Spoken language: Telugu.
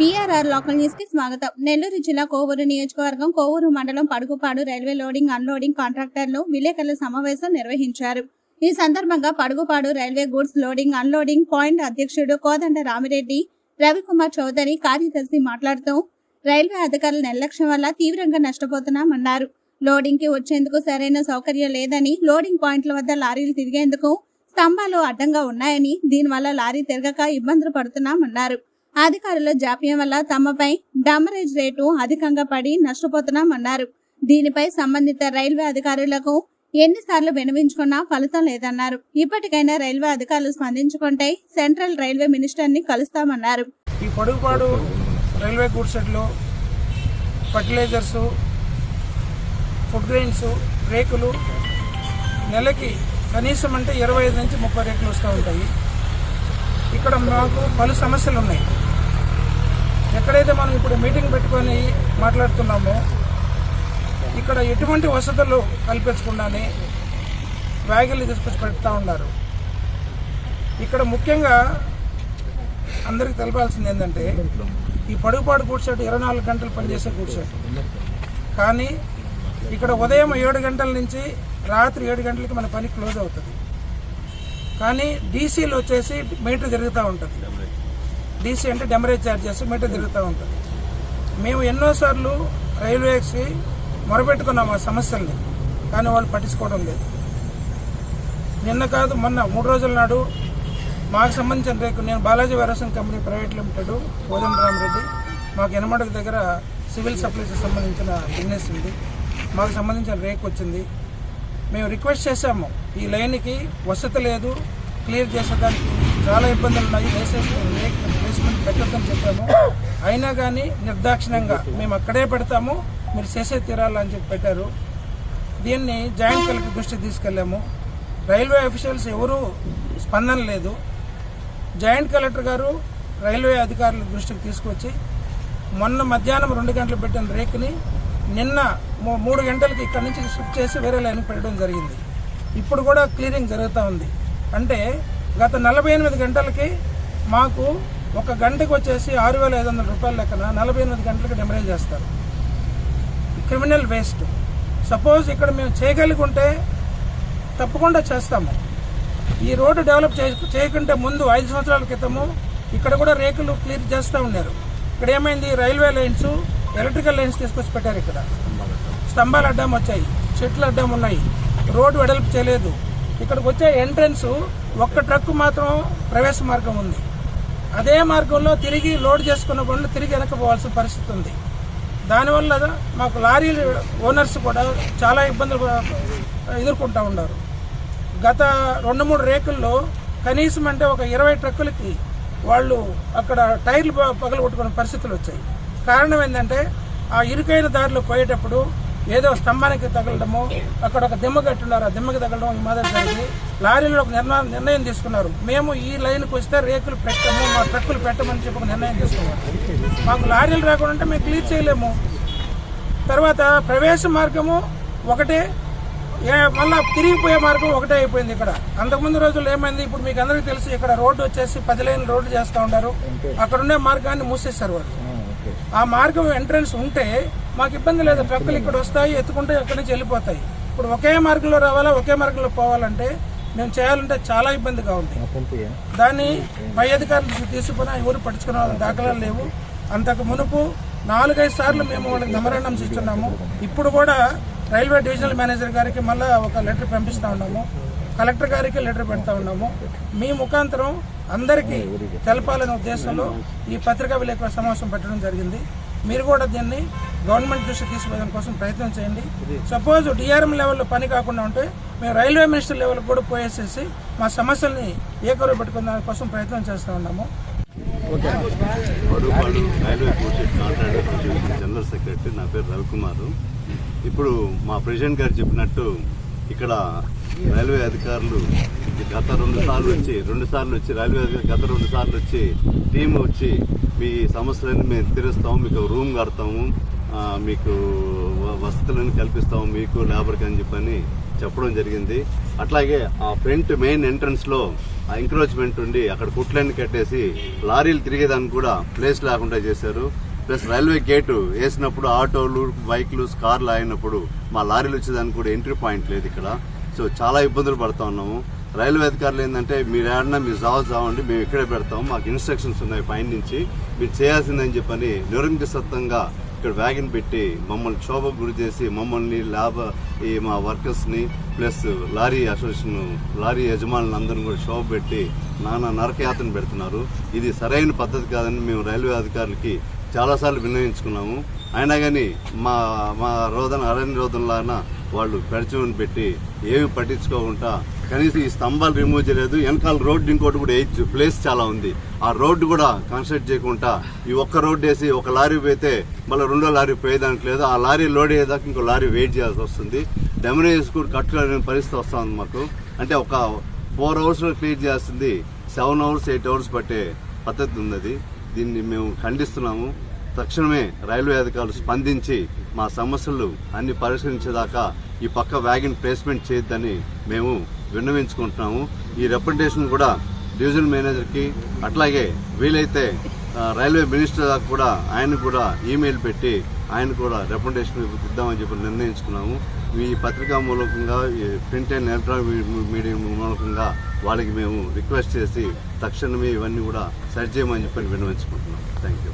బీఆర్ఆర్ లోకల్ న్యూస్కి స్వాగతం. నెల్లూరు జిల్లా కోవూరు నియోజకవర్గం కోవూరు మండలం పడుగుపాడు రైల్వే లోడింగ్ అన్లోడింగ్ కాంట్రాక్టర్లు విలేకరుల సమావేశం నిర్వహించారు. ఈ సందర్భంగా Padugupadu railway goods loading unloading point అధ్యక్షుడు కోదండ రామిరెడ్డి రవికుమార్ చౌదరి కార్యదర్శి మాట్లాడుతూ రైల్వే అధికారుల నిర్లక్ష్యం వల్ల తీవ్రంగా నష్టపోతున్నామన్నారు. లోడింగ్కి వచ్చేందుకు సరైన సౌకర్యం లేదని లోడింగ్ పాయింట్ల వద్ద లారీలు తిరిగేందుకు స్తంభాలు అడ్డంగా ఉన్నాయని దీనివల్ల లారీ తిరగక ఇబ్బందులు పడుతున్నామన్నారు. అధికారుల జాప్యం వల్ల తమపై డమరేజ్ రేటు అధికంగా పడి నష్టపోతున్నామన్నారు. దీనిపై సంబంధిత రైల్వే అధికారులకు ఎన్నిసార్లు వినవించుకున్నా ఫలితం లేదన్నారు. ఇప్పటికైనా రైల్వే అధికారులు స్పందించుకుంటే సెంట్రల్ రైల్వే మినిస్టర్ని కలుస్తామన్నారు. ఈ పొడుగుపాడు రైల్వే గూడ్స్ షెడ్లు ఫర్టిలైజర్స్ ఫుడ్ గ్రెయిన్స్ రేకులు నెలకి కనీసం అంటే ఇరవై ఐదు నుంచి ముప్పై రేట్లు వస్తూ ఉంటాయి. ఇక్కడ మాకు పలు సమస్యలు ఉన్నాయి. ఎక్కడైతే మనం ఇప్పుడు మీటింగ్ పెట్టుకొని మాట్లాడుతున్నామో ఇక్కడ ఎటువంటి వసతులు కల్పించకుండానే వ్యాగులు తీసుకొచ్చి పెడతా ఉన్నారు. ఇక్కడ ముఖ్యంగా అందరికి తెలపాల్సింది ఏంటంటే ఈ పడుగుపాడు కూర్చోటి ఇరవై నాలుగు గంటలు పనిచేసే కూర్చోటి కానీ ఇక్కడ ఉదయం ఏడు గంటల నుంచి రాత్రి ఏడు గంటలకి మన పని క్లోజ్ అవుతుంది. కానీ డీసీలు వచ్చేసి మీటర్ జరుగుతూ ఉంటుంది. డీసీ అంటే డెమరేజ్ ఛార్జెస్ మీట తిరుగుతూ ఉంటుంది. మేము ఎన్నోసార్లు రైల్వేస్కి మొరపెట్టుకున్నాం ఆ సమస్యల్ని కానీ వాళ్ళు పట్టించుకోవడం లేదు. నిన్న కాదు మొన్న మూడు రోజుల నాడు మాకు సంబంధించిన రేకు నేను బాలాజీ వ్యవసాయం కంపెనీ ప్రైవేట్ లిమిటెడ్ రెడ్డి మాకు ఎనమడకు దగ్గర సివిల్ సప్లైస్ సంబంధించిన బిజినెస్ ఉంది. మాకు సంబంధించిన రేక్ వచ్చింది. మేము రిక్వెస్ట్ చేశాము ఈ లైన్కి వసతి లేదు క్లియర్ చేసేదానికి చాలా ఇబ్బందులు ఉన్నాయి. దయచేసి రేక్ ప్లేస్మెంట్ పెట్టొద్దని చెప్పాము. అయినా కానీ నిర్దాక్షిణ్యంగా మేము అక్కడే పెడతాము మీరు చేసే తీరాలని చెప్పి పెట్టారు. దీన్ని జాయింట్ కలెక్టర్ దృష్టికి తీసుకెళ్ళాము. రైల్వే అఫీషియల్స్ ఎవరూ స్పందన లేదు. జాయింట్ కలెక్టర్ గారు రైల్వే అధికారుల దృష్టికి తీసుకొచ్చి మొన్న మధ్యాహ్నం రెండు గంటలు పెట్టిన రేక్ని నిన్న మూడు గంటలకి ఇక్కడి నుంచి షిఫ్ట్ చేసి వేరే లైన్కి పెట్టడం జరిగింది. ఇప్పుడు కూడా క్లియరింగ్ జరుగుతూ ఉంది. అంటే గత నలభై ఎనిమిది గంటలకి మాకు ఒక గంటకు వచ్చేసి ఆరు వేల ఐదు వందల రూపాయల లెక్కన నలభై ఎనిమిది గంటలకు డెమరేజ్ చేస్తారు. క్రిమినల్ వేస్ట్ సపోజ్ ఇక్కడ మేము చేయగలిగుంటే తప్పకుండా చేస్తాము. ఈ రోడ్డు డెవలప్ చేయకుంటే ముందు ఐదు సంవత్సరాల క్రితము ఇక్కడ కూడా రేకులు క్లియర్ చేస్తూ ఉన్నారు. ఇక్కడ ఏమైంది? రైల్వే లైన్స్ ఎలక్ట్రికల్ లైన్స్ తీసుకొచ్చి పెట్టారు ఇక్కడ. స్తంభాలు అడ్డం వచ్చాయి చెట్లు అడ్డం ఉన్నాయి. రోడ్డు వెడల్పు చేయలేదు. ఇక్కడికి వచ్చే ఎంట్రన్స్ ఒక్క ట్రక్ మాత్రం ప్రవేశ మార్గం ఉంది. అదే మార్గంలో తిరిగి లోడ్ చేసుకున్న బండ్లు తిరిగి వెనకపోవాల్సిన పరిస్థితి ఉంది. దానివల్ల మాకు లారీ ఓనర్స్ కూడా చాలా ఇబ్బందులు ఎదుర్కొంటూ ఉన్నారు. గత రెండు మూడు రేకుల్లో కనీసం అంటే ఒక ఇరవై ట్రక్కులకి వాళ్ళు అక్కడ టైర్లు ప- పగలగొట్టుకునే పరిస్థితులు వచ్చాయి. కారణం ఏంటంటే ఆ ఇరుకైన దారిలో పోయేటప్పుడు ఏదో స్తంభానికి తగలడము అక్కడ ఒక దిమ్మ కట్టున్నారు ఆ దిమ్మకి తగలడం ఈ మాదిరి జరిగి లారీలో ఒక నిర్ణయం నిర్ణయం తీసుకున్నారు. మేము ఈ లైన్కి వస్తే రేకులు పెట్టము మా ట్రక్కులు పెట్టమని చెప్పి ఒక నిర్ణయం తీసుకున్నారు. మాకు లారీలు రాకుండా ఉంటే మేము క్లియర్ చేయలేము. తర్వాత ప్రవేశ మార్గము ఒకటే మళ్ళా తిరిగిపోయే మార్గం ఒకటే అయిపోయింది ఇక్కడ. అంతకుముందు రోజుల్లో ఏమైంది? ఇప్పుడు మీకు అందరికీ తెలుసు ఇక్కడ రోడ్డు వచ్చేసి పది లైన్ రోడ్డు చేస్తూ ఉన్నారు. అక్కడ ఉండే మార్గాన్ని మూసేస్తారు వాళ్ళు. ఆ మార్గం ఎంట్రన్స్ ఉంటే మాకు ఇబ్బంది లేదు. ట్రక్కులు ఇక్కడ వస్తాయి ఎత్తుకుంటే అక్కడి నుంచి వెళ్ళిపోతాయి. ఇప్పుడు ఒకే మార్గంలో రావాలా ఒకే మార్గంలో పోవాలంటే మేము చేయాలంటే చాలా ఇబ్బందిగా ఉంది. దాన్ని పై అధికారులు తీసుకుని ఎవరు పట్టించుకునే దాఖలాలు లేవు. అంతకు మునుపు నాలుగైదు సార్లు మేము వాళ్ళకి మెమరాండమ్స్ ఇస్తున్నాము ఇప్పుడు కూడా రైల్వే డివిజనల్ మేనేజర్ గారికి మళ్ళీ ఒక లెటర్ పంపిస్తా ఉన్నాము. కలెక్టర్ గారికి లెటర్ పెడతా ఉన్నాము. మీ ముఖాంతరం అందరికీ తెలపాలనే ఉద్దేశంలో ఈ పత్రికా విలేకరుల సమావేశం పెట్టడం జరిగింది. మీరు కూడా దీన్ని గవర్నమెంట్ దృష్టికి తీసుకోవడం కోసం ప్రయత్నం చేయండి. సపోజ్ డిఆర్ఎం లెవెల్లో పని కాకుండా ఉంటే మేము రైల్వే మినిస్టర్ లెవెల్ కూడా పోయేసేసి మా సమస్యల్ని ఏకరు పెట్టుకున్న దానికోసం ప్రయత్నం చేస్తూ ఉన్నాము. రైల్వే కాంట్రాక్ట్ జనరల్ సెక్రటరీ నా పేరు రవికుమార్. ఇప్పుడు మా ప్రెసిడెంట్ గారు చెప్పినట్టు ఇక్కడ రైల్వే అధికారులు గత రెండు సార్లు వచ్చి రెండు సార్లు వచ్చి రైల్వే అధికారులు గత రెండు సార్లు వచ్చి టీం వచ్చి మీ సమస్యలను మేము తీరుస్తాము మీకు రూమ్ కడతాము మీకు వసతులను కల్పిస్తాము మీకు లేబర్కి అని చెప్పని చెప్పడం జరిగింది. అట్లాగే ఆ ఫ్రంట్ మెయిన్ ఎంట్రన్స్లో ఎంక్రోచ్మెంట్ ఉండి అక్కడ కుట్లన్నీ కట్టేసి లారీలు తిరిగేదానికి కూడా ప్లేస్ లేకుండా చేశారు. ప్లస్ రైల్వే గేటు వేసినప్పుడు ఆటోలు బైక్లు కార్లు ఆగినప్పుడు మా లారీలు వచ్చేదానికి కూడా ఎంట్రీ పాయింట్ లేదు ఇక్కడ. సో చాలా ఇబ్బందులు పడుతూ ఉన్నాము. రైల్వే అధికారులు ఏంటంటే మీరు ఏడన్నా మీరు జావ చావండి మేము ఇక్కడే పెడతాం మాకు ఇన్స్ట్రక్షన్స్ ఉన్నాయి పైన నుంచి మీరు చేయాల్సిందని చెప్పని నిరంకుశత్వంగా ఇక్కడ వ్యాగన్ పెట్టి మమ్మల్ని క్షోభకు గురి చేసి మమ్మల్ని ల్యాబ్ ఈ మా వర్కర్స్ని ప్లస్ లారీ అసోసియేషన్ లారీ యజమానులందరినీ కూడా శోభ పెట్టి నానా నరకయాత్రను పెడుతున్నారు. ఇది సరైన పద్ధతి కాదని మేము రైల్వే అధికారులకి చాలాసార్లు వినియోగించుకున్నాము అయినా కానీ మా మా రోదన అరణ్య రోదనలాగా వాళ్ళు పెడచమని పెట్టి ఏమి పట్టించుకోకుండా కనీసం ఈ స్తంభాలు రిమూవ్ చేయలేదు. వెనకాల రోడ్డు ఇంకోటి కూడా వేయచ్చు. ప్లేస్ చాలా ఉంది. ఆ రోడ్డు కూడా కన్స్ట్రక్ట్ చేయకుండా ఈ ఒక్క రోడ్డు వేసి ఒక లారీ పోతే మళ్ళీ రెండో లారీ పోయేదానికి లేదు. ఆ లారీ లోడ్ అయ్యేదాకా ఇంకో లారీ వెయిట్ చేయాల్సి వస్తుంది. డెమరేజ్ కూడా కట్టుకోలేని పరిస్థితి వస్తుంది మాకు. అంటే ఒక ఫోర్ అవర్స్లో క్లియర్ చేస్తుంది సెవెన్ అవర్స్ ఎయిట్ అవర్స్ పట్టే పద్ధతి ఉన్నది. దీన్ని మేము ఖండిస్తున్నాము. తక్షణమే రైల్వే అధికారులు స్పందించి మా సమస్యలు అన్ని పరిష్కరించేదాకా ఈ పక్క వ్యాగన్ ప్లేస్మెంట్ చేయొద్దని మేము విన్నవించుకుంటున్నాము. ఈ రిప్రజెంటేషన్ కూడా డివిజన్ మేనేజర్కి అట్లాగే వీలైతే రైల్వే మినిస్టర్ దాకా కూడా ఆయన కూడా ఈమెయిల్ పెట్టి ఆయన కూడా రిప్రజెంటేషన్ ఇద్దామని చెప్పి నిర్ణయించుకున్నాము. ఈ పత్రికా మూలకంగా ఈ ప్రింట్ అండ్ ఎలక్ట్రానిక్ మీడియం మూలకంగా వాళ్ళకి మేము రిక్వెస్ట్ చేసి తక్షణమే ఇవన్నీ కూడా సరి చేయమని చెప్పి విన్నవించుకుంటున్నాం థ్యాంక్ యూ